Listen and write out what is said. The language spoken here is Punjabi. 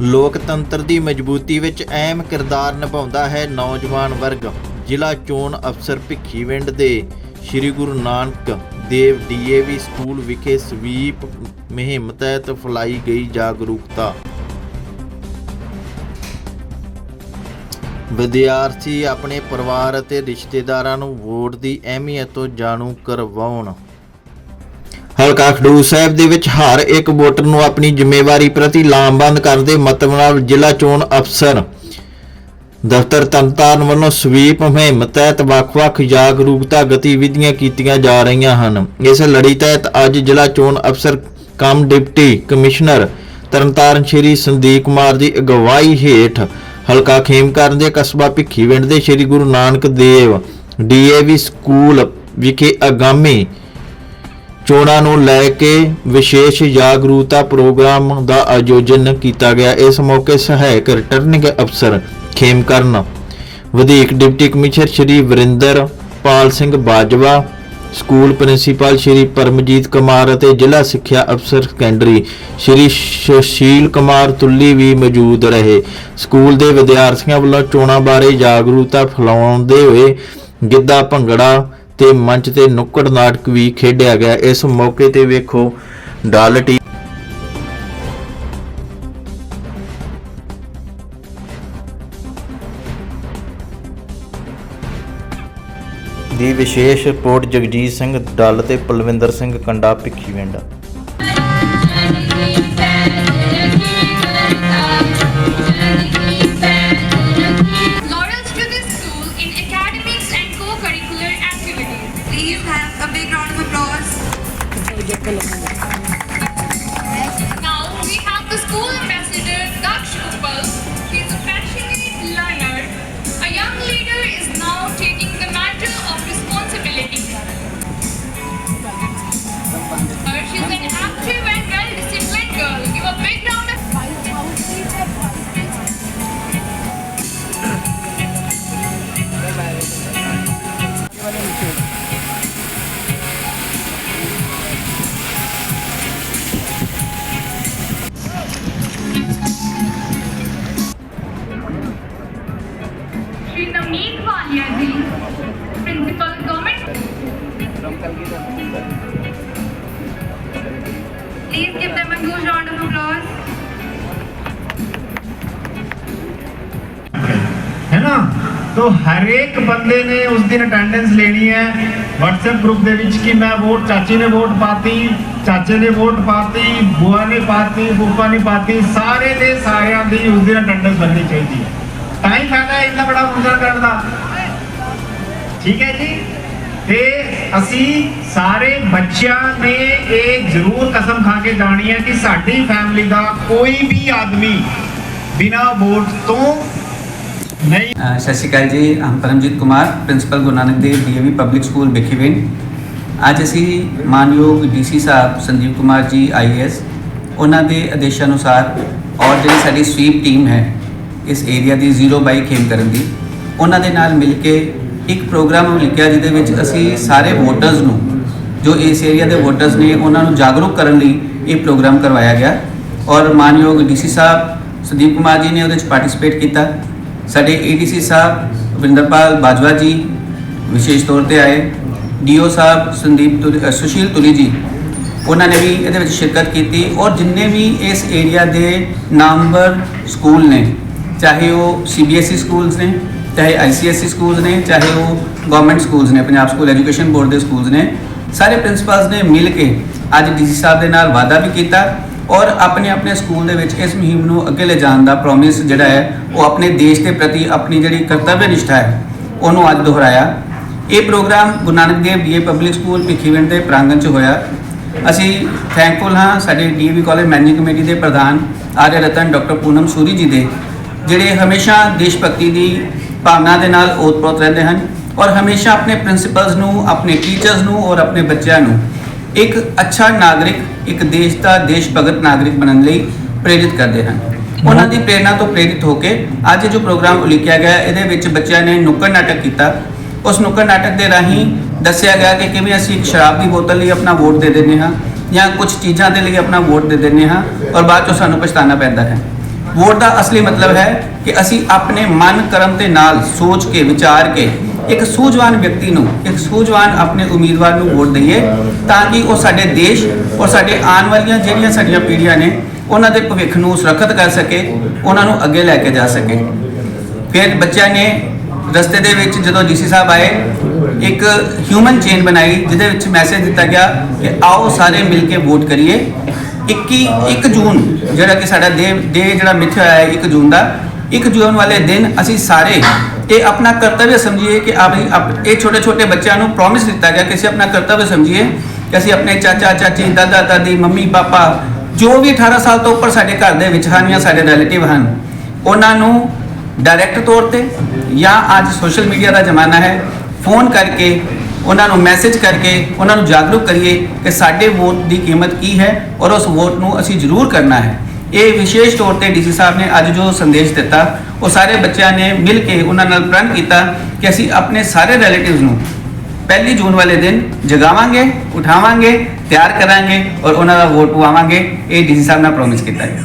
ਲੋਕਤੰਤਰ ਦੀ ਮਜ਼ਬੂਤੀ ਵਿੱਚ ਅਹਿਮ ਕਿਰਦਾਰ ਨਿਭਾਉਂਦਾ ਹੈ ਨੌਜਵਾਨ ਵਰਗ। ਜ਼ਿਲ੍ਹਾ ਚੋਣ ਅਫਸਰ ਭਿੱਖੀਵਿੰਡ ਦੇ ਸ੍ਰੀ ਗੁਰੂ ਨਾਨਕ ਦੇਵ ਡੀਏਵੀ ਸਕੂਲ ਵਿਖੇ ਸਵੀਪ ਮੁਹਿੰਮ ਤਹਿਤ ਫਲਾਈ ਗਈ ਜਾਗਰੂਕਤਾ। ਵਿਦਿਆਰਥੀ ਆਪਣੇ ਪਰਿਵਾਰ ਅਤੇ ਰਿਸ਼ਤੇਦਾਰਾਂ ਨੂੰ ਵੋਟ ਦੀ ਅਹਿਮੀਅਤ ਤੋਂ ਜਾਣੂ ਕਰਵਾਉਣ। ਹਲਕਾ ਖਡੂਰ ਸਾਹਿਬ ਦੇ ਵਿੱਚ ਹਰ ਇੱਕ ਵੋਟਰ ਨੂੰ ਆਪਣੀ ਜ਼ਿੰਮੇਵਾਰੀ ਪ੍ਰਤੀ ਲਾਮਬੰਦ ਕਰਨ ਦੇ ਨਾਲ ਜ਼ਿਲ੍ਹਾ ਚੋਣ ਅਫਸਰ ਦਫ਼ਤਰ ਤਰਨਤਾਰਨ ਵੱਲੋਂ ਸਵੀਪ ਮੁਹਿੰਮ ਤਹਿਤ ਵੱਖ-ਵੱਖ ਜਾਗਰੂਕਤਾ ਗਤੀਵਿਧੀਆਂ ਕੀਤੀਆਂ ਜਾ ਰਹੀਆਂ ਹਨ। ਇਸ ਲੜੀ ਤਹਿਤ ਅੱਜ ਜ਼ਿਲ੍ਹਾ ਚੋਣ ਅਫਸਰ cum deputy commissioner Tarn Taran Shri Sandeep Kumar ਦੀ ਅਗਵਾਈ ਹੇਠ ਹਲਕਾ ਖੇਮਕਰਨ ਦੇ ਕਸਬਾ ਭਿੱਖੀਵਿੰਡ ਦੇ ਸ਼੍ਰੀ ਗੁਰੂ ਨਾਨਕ ਦੇਵ ਡੀਏਵੀ ਸਕੂਲ ਵਿਖੇ ਆਗਾਮੀ ਚੋਣਾਂ ਨੂੰ ਲੈ ਕੇ ਵਿਸ਼ੇਸ਼ ਜਾਗਰੂਕਤਾ ਪ੍ਰੋਗਰਾਮ ਦਾ ਆਯੋਜਨ ਕੀਤਾ ਗਿਆ। ਇਸ ਮੌਕੇ ਸਹਾਇਕ ਰਿਟਰਨਿੰਗ ਅਫਸਰ ਖੇਮਕਰਨ ਵਧੀਕ deputy commissioner Shri Varinder Pal Singh Bajwa, school principal Shri Paramjit Kumar ਅਤੇ ਜ਼ਿਲ੍ਹਾ ਸਿੱਖਿਆ ਅਫਸਰ ਸੈਕੰਡਰੀ ਸ਼੍ਰੀ ਸੁਸ਼ੀਲ ਕੁਮਾਰ ਤੁੱਲੀ ਵੀ ਮੌਜੂਦ ਰਹੇ। ਸਕੂਲ ਦੇ ਵਿਦਿਆਰਥੀਆਂ ਵੱਲੋਂ ਚੋਣਾਂ ਬਾਰੇ ਜਾਗਰੂਕਤਾ ਫੈਲਾਉਂਦੇ ਹੋਏ ਗਿੱਧਾ ਭੰਗੜਾ ਤੇ ਮੰਚ ਤੇ ਨੁੱਕੜ ਨਾਟਕ ਵੀ ਖੇਡਿਆ ਗਿਆ। ਇਸ ਮੌਕੇ ਤੇ ਵੇਖੋ ਡਾਲਟੀ ਦੀ ਵਿਸ਼ੇਸ਼ ਰਿਪੋਰਟ ਜਗਜੀਤ ਸਿੰਘ ਡੱਲ ਤੇ ਪਲਵਿੰਦਰ ਸਿੰਘ ਕੰਡਾ Bhikhiwind. Shri Navneet Walia ji principal government Please give them a huge round of applause. है ना तो हर एक बंदे ने उस दिन अटेंडेंस लेनी है WhatsApp ग्रुप ਦੇ ਵਿੱਚ ਕਿ ਮੈਂ ਵੋਟ ਚਾਚੀ ਨੇ ਵੋਟ ਪਾਤੀ ਚਾਚੇ ਨੇ ਵੋਟ ਪਾਤੀ ਬੁਆ ਨੇ ਪਾਤੀ ਬੁੱਪਾ ਨੇ ਪਾਤੀ ਸਾਰੇ ਦੇ ਸਾਰਿਆਂ ਦੀ ਉਸ ਦਿਨ ਅਟੈਂਡੈਂਸ ਬਣਨੀ ਚਾਹੀਦੀ ਹੈ ਤਾਂ ਹੀ ਫਾਇਦਾ ਹੈ, ਇੰਨਾ ਬੜਾ ਫੰਕਸ਼ਨ ਕਰਨ ਦਾ। ਠੀਕ ਹੈ ਜੀ? ਤੇ ਅਸੀਂ ਸਾਰੇ ਬੱਚਿਆਂ ਨੇ ਇਹ ਜ਼ਰੂਰ ਕਸਮ ਖਾ ਕੇ ਜਾਣੀ ਹੈ ਕਿ ਸਾਡੀ ਫੈਮਿਲੀ ਦਾ ਕੋਈ ਵੀ ਆਦਮੀ ਬਿਨਾ ਵੋਟ ਤੋਂ ਨਹੀਂ ਸਤਿ ਸ਼੍ਰੀ ਅਕਾਲ ਜੀ, ਹਮ Paramjit Kumar principal Guru Nanak Dev DAV public school Bhikhiwind ਅੱਜ ਅਸੀਂ ਮਾਨਯੋਗ DC Sahib Sandeep Kumar ji is ਉਹਨਾਂ ਦੇ ਆਦੇਸ਼ ਅਨੁਸਾਰ ਔਰ ਜਿਹੜੀ ਸਾਡੀ ਸਵੀਪ ਟੀਮ ਹੈ ਇਸ ਏਰੀਆ ਦੀ ਜ਼ੀਰੋ ਬਾਈ ਖੇਮ ਕਰਨ ਦੀ। ਉਹਨਾਂ ਦੇ ਨਾਲ ਮਿਲ ਕੇ ਇੱਕ ਪ੍ਰੋਗਰਾਮ ਲਿਖਿਆ ਜਿਹਦੇ ਵਿੱਚ ਅਸੀਂ ਸਾਰੇ ਵੋਟਰਸ ਨੂੰ, ਜੋ ਇਸ ਏਰੀਆ ਦੇ ਵੋਟਰਸ ਨੇ ਉਹਨਾਂ ਨੂੰ ਜਾਗਰੂਕ ਕਰਨ ਲਈ ਇਹ ਪ੍ਰੋਗਰਾਮ ਕਰਵਾਇਆ ਗਿਆ। ਔਰ ਮਾਨਯੋਗ ਡੀਸੀ ਸਾਹਿਬ, ਸੰਦੀਪ ਕੁਮਾਰ ਜੀ ਨੇ ਉਹਦੇ ਵਿੱਚ ਪਾਰਟਿਸਿਪੇਟ ਕੀਤਾ। ਸਾਡੇ ਏਡੀਸੀ ਸਾਹਿਬ ਵਿੰਦਰਪਾਲ ਬਾਜਵਾ ਜੀ ਵਿਸ਼ੇਸ਼ ਤੌਰ ਤੇ ਆਏ। ਡੀਓ ਸਾਹਿਬ, ਸੰਦੀਪ ਤੁਲ- ਸੁਸ਼ੀਲ ਤੁਲੀ ਜੀ, ਉਹਨਾਂ ਨੇ ਵੀ ਇਹਦੇ ਵਿੱਚ ਸ਼ਿਰਕਤ ਕੀਤੀ। ਔਰ ਜਿੰਨੇ ਵੀ ਇਸ ਏਰੀਆ ਦੇ ਨਾਮਵਰ ਸਕੂਲ ਨੇ ਚਾਹੇ ਉਹ ਸੀਬੀਐਸਈ ਸਕੂਲਸ ਨੇ, ਚਾਹੇ ਆਈਸੀਐਸਈ ਸਕੂਲਸ ਨੇ, ਚਾਹੇ ਉਹ ਗਵਰਨਮੈਂਟ ਸਕੂਲਸ ਨੇ, ਪੰਜਾਬ ਸਕੂਲ ਐਜੂਕੇਸ਼ਨ ਬੋਰਡ ਦੇ ਸਕੂਲਸ ਨੇ, ਸਾਰੇ ਪ੍ਰਿੰਸੀਪਲਸ ਨੇ ਮਿਲ ਕੇ ਅੱਜ ਡੀਸੀ ਸਾਹਿਬ ਦੇ ਨਾਲ ਵਾਅਦਾ ਵੀ ਕੀਤਾ ਔਰ ਆਪਣੇ ਆਪਣੇ ਸਕੂਲ ਦੇ ਵਿੱਚ ਇਸ ਮੁਹਿੰਮ ਨੂੰ ਅੱਗੇ ਲੈ ਜਾਣ ਦਾ ਪ੍ਰੋਮਿਸ ਜਿਹੜਾ ਹੈ, ਉਹ ਆਪਣੇ ਦੇਸ਼ ਦੇ ਪ੍ਰਤੀ ਆਪਣੀ ਜਿਹੜੀ ਕਰਤੱਵ ਨਿਸ਼ਠਾ ਹੈ, ਉਹਨੂੰ ਅੱਜ ਦੁਹਰਾਇਆ। ਇਹ programme Guru Nanak Dev BA public school Bhikhiwind ਦੇ ਪ੍ਰਾਂਗਣ 'ਚ ਹੋਇਆ। ਅਸੀਂ ਥੈਂਕਫੁਲ ਹਾਂ, ਸਾਡੇ ਡੀਏਵੀ ਕਾਲਜ ਮੈਨੇਜਿੰਗ ਕਮੇਟੀ ਦੇ ਪ੍ਰਧਾਨ ਆਰਿਆ ਰਤਨ, ਡਾਕਟਰ ਪੂਨਮ ਸੂਰੀ ਜੀ ਦੇ ਜਿਹੜੇ ਹਮੇਸ਼ਾ ਦੇਸ਼ ਭਗਤੀ ਦੀ ਭਾਵਨਾ ਦੇ ਨਾਲ ਓਤਪ੍ਰੋਤ ਰਹਿੰਦੇ ਹਨ ਔਰ ਹਮੇਸ਼ਾ ਆਪਣੇ ਪ੍ਰਿੰਸੀਪਲਸ ਨੂੰ, ਆਪਣੇ ਟੀਚਰਸ ਨੂੰ ਔਰ ਆਪਣੇ ਬੱਚਿਆਂ ਨੂੰ ਇੱਕ ਅੱਛਾ ਨਾਗਰਿਕ, ਇੱਕ ਦੇਸ਼ ਦਾ ਦੇਸ਼ ਭਗਤ ਨਾਗਰਿਕ ਬਣਨ ਲਈ ਪ੍ਰੇਰਿਤ ਕਰਦੇ ਹਨ। ਉਹਨਾਂ ਦੀ ਪ੍ਰੇਰਣਾ ਤੋਂ ਪ੍ਰੇਰਿਤ ਹੋ ਕੇ ਅੱਜ ਜੋ ਪ੍ਰੋਗਰਾਮ ਉਲੀਕਿਆ ਗਿਆ, ਇਹਦੇ ਵਿੱਚ ਬੱਚਿਆਂ ਨੇ ਨੁੱਕੜ ਨਾਟਕ ਕੀਤਾ। ਉਸ ਨੁੱਕੜ ਨਾਟਕ ਦੇ ਰਾਹੀਂ ਦੱਸਿਆ ਗਿਆ ਕਿ ਕਿਵੇਂ ਅਸੀਂ ਇੱਕ ਸ਼ਰਾਬ ਦੀ ਬੋਤਲ ਲਈ ਆਪਣਾ ਵੋਟ ਦੇ ਦਿੰਦੇ ਹਾਂ ਜਾਂ ਕੁਝ ਚੀਜ਼ਾਂ ਦੇ ਲਈ ਆਪਣਾ ਵੋਟ ਦੇ ਦਿੰਦੇ ਹਾਂ ਔਰ ਬਾਅਦ ਚੋਂ ਸਾਨੂੰ ਪਛਤਾਣਾ ਪੈਂਦਾ ਹੈ। ਵੋਟ ਦਾ ਅਸਲੀ ਮਤਲਬ ਹੈ ਕਿ ਅਸੀਂ ਆਪਣੇ ਮਨ ਕਰਮ ਦੇ ਨਾਲ ਸੋਚ ਕੇ, ਵਿਚਾਰ ਕੇ ਇੱਕ ਸੂਝਵਾਨ ਵਿਅਕਤੀ ਨੂੰ, ਇੱਕ ਸੂਝਵਾਨ ਆਪਣੇ ਉਮੀਦਵਾਰ ਨੂੰ ਵੋਟ ਦਈਏ ਤਾਂ ਕਿ ਉਹ ਸਾਡੇ ਦੇਸ਼ ਔਰ ਸਾਡੇ ਆਉਣ ਵਾਲੀਆਂ ਜਿਹੜੀਆਂ ਸਾਡੀਆਂ ਪੀੜ੍ਹੀਆਂ ਨੇ, ਉਹਨਾਂ ਦੇ ਭਵਿੱਖ ਨੂੰ ਸੁਰੱਖਿਅਤ ਕਰ ਸਕੇ, ਉਹਨਾਂ ਨੂੰ ਅੱਗੇ ਲੈ ਕੇ ਜਾ ਸਕੇ। ਫਿਰ ਬੱਚਿਆਂ ਨੇ ਰਸਤੇ ਦੇ ਵਿੱਚ ਜਦੋਂ ਡੀਸੀ ਸਾਹਿਬ ਆਏ, ਇੱਕ ਹਿਊਮਨ ਚੇਨ ਬਣਾਈ, ਜਿਹਦੇ ਵਿੱਚ ਮੈਸੇਜ ਦਿੱਤਾ ਗਿਆ ਕਿ ਆਓ ਸਾਰੇ ਮਿਲ ਕੇ ਵੋਟ ਕਰੀਏ। 21 1 ਜੂਨ, ਜਿਹੜਾ ਕਿ ਸਾਡਾ ਦੇ ਡੇ ਜਿਹੜਾ ਮਿਥਿਆ ਹੋਇਆ ਹੈ 1 ਜੂਨ ਦਾ 1 ਜੂਨ ਵਾਲੇ ਦਿਨ ਅਸੀਂ ਸਾਰੇ ਇਹ ਆਪਣਾ ਕਰਤੱਵ ਸਮਝੀਏ ਕਿ ਆਪ, ਆਪ- ਇਹ ਛੋਟੇ ਛੋਟੇ ਬੱਚਿਆਂ ਨੂੰ ਪ੍ਰੋਮਿਸ ਦਿੱਤਾ ਗਿਆ ਕਿ ਅਸੀਂ ਆਪਣਾ ਕਰਤੱਵ ਸਮਝੀਏ ਕਿ ਅਸੀਂ ਆਪਣੇ ਚਾਚਾ, ਚਾਚੀ, ਦਾਦਾ, ਦਾਦੀ, ਮੰਮੀ, ਪਾਪਾ ਜੋ ਵੀ 18 ਸਾਲ ਤੋਂ ਉੱਪਰ ਸਾਡੇ ਘਰ ਦੇ ਵਿੱਚ ਹਨ ਜਾਂ ਸਾਡੇ ਰਿਲੇਟਿਵ ਹਨ, ਉਹਨਾਂ ਨੂੰ ਡਾਇਰੈਕਟ ਤੌਰ ਤੇ ਜਾਂ ਅੱਜ ਸੋਸ਼ਲ ਮੀਡੀਆ ਦਾ ਜ਼ਮਾਨਾ ਹੈ ਫੋਨ ਕਰਕੇ ਉਹਨਾਂ ਨੂੰ ਮੈਸੇਜ ਕਰਕੇ ਉਹਨਾਂ ਨੂੰ ਜਾਗਰੂਕ ਕਰੀਏ ਕਿ ਸਾਡੇ ਵੋਟ ਦੀ ਕੀਮਤ ਕੀ ਹੈ ਔਰ ਉਸ ਵੋਟ ਨੂੰ ਅਸੀਂ ਜ਼ਰੂਰ ਕਰਨਾ ਹੈ। ਇਹ ਵਿਸ਼ੇਸ਼ ਤੌਰ ਤੇ ਡੀਸੀ ਸਾਹਿਬ ਨੇ ਅੱਜ ਜੋ ਸੰਦੇਸ਼ ਦਿੱਤਾ, ਉਹ ਸਾਰੇ ਬੱਚਿਆਂ ਨੇ ਮਿਲ ਕੇ ਉਹਨਾਂ ਨਾਲ ਪ੍ਰਣ ਕੀਤਾ ਕਿ ਅਸੀਂ ਆਪਣੇ ਸਾਰੇ ਰਿਲੇਟਿਵਸ ਨੂੰ ਪਹਿਲੀ ਜੂਨ ਵਾਲੇ ਦਿਨ ਜਗਾਵਾਂਗੇ, ਉਠਾਵਾਂਗੇ, ਤਿਆਰ ਕਰਾਂਗੇ ਔਰ ਉਹਨਾਂ ਦਾ ਵੋਟ ਪਵਾਵਾਂਗੇ। ਇਹ ਡੀਸੀ ਸਾਹਿਬ ਨੇ ਪ੍ਰੋਮਿਸ ਕੀਤਾ ਹੈ।